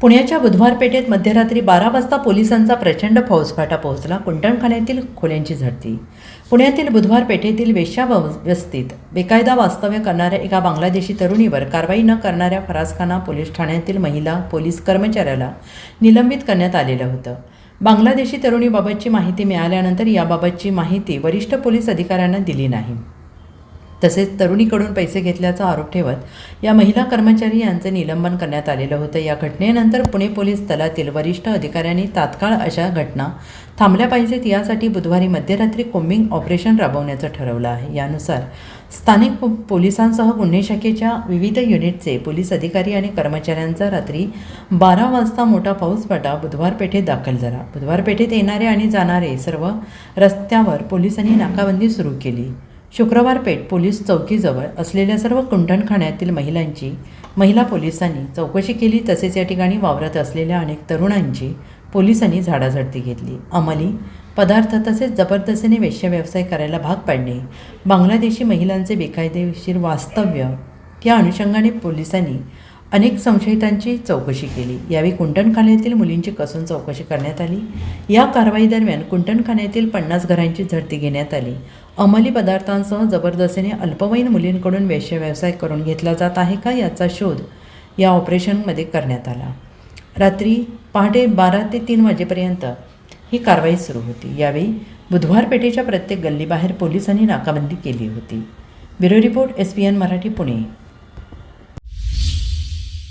पुण्याच्या बुधवार पेठेत मध्यरात्री बारा वाजता पोलिसांचा प्रचंड फौजफाटा पोहोचला कुंटणखान्यातील खोल्यांची झडती. पुण्यातील बुधवार पेठेतील वेश्यावस्तीत बेकायदा वास्तव्य करणाऱ्या एका बांगलादेशी तरुणीवर कारवाई न करणाऱ्या फरासखाना पोलीस ठाण्यातील महिला पोलीस कर्मचाऱ्याला निलंबित करण्यात आलेलं होतं. बांगलादेशी तरुणीबाबतची माहिती मिळाल्यानंतर याबाबतची माहिती वरिष्ठ पोलीस अधिकाऱ्यांना दिली नाही. तसेच तरुणीकडून पैसे घेतल्याचा आरोप ठेवत या महिला कर्मचारी यांचे निलंबन करण्यात आलेलं होतं. या घटनेनंतर पुणे पोलीस दलातील वरिष्ठ अधिकाऱ्यांनी तात्काळ अशा घटना थांबल्या पाहिजेत. यासाठी बुधवारी मध्यरात्री कोम्बिंग ऑपरेशन राबवण्याचं ठरवलं आहे. यानुसार स्थानिक पोलिसांसह गुन्हे शाखेच्या विविध युनिटचे पोलीस अधिकारी आणि कर्मचाऱ्यांचा रात्री बारा वाजता मोठा पाऊसपाटा बुधवार पेठेत दाखल झाला. बुधवार पेठेत येणारे आणि जाणारे सर्व रस्त्यावर पोलिसांनी नाकाबंदी सुरू केली. शुक्रवार पेठ पोलीस चौकीजवळ असलेल्या सर्व कुंठणखाण्यातील महिलांची महिला पोलिसांनी चौकशी केली तसेच या ठिकाणी वावरत असलेल्या अनेक तरुणांची पोलिसांनी झाडाझडती घेतली. अंमली पदार्थ तसेच जबरदस्तीने वेश्यव्यवसाय करायला भाग पाडणे बांगलादेशी महिलांचे बेकायदेशीर वास्तव्य या अनुषंगाने पोलिसांनी अनेक संशयितांची चौकशी केली. यावेळी कुंटणखाण्यातील मुलींची कसून चौकशी करण्यात आली. या कारवाई दरम्यान पन्नास घरांची झडती घेण्यात आली. अंमली पदार्थांसह जबरदस्तीने अल्पवयीन मुलींकडून वेश्यव्यवसाय करून घेतला जात आहे का याचा शोध या ऑपरेशनमध्ये करण्यात आला. रात्री पहाटे बारा ते तीन वाजेपर्यंत ही कारवाई सुरू होती. यावेळी बुधवार पेठेच्या प्रत्येक गल्लीबाहेर पोलिसांनी नाकाबंदी केली होती. Bureau report S P N Marathi Pune.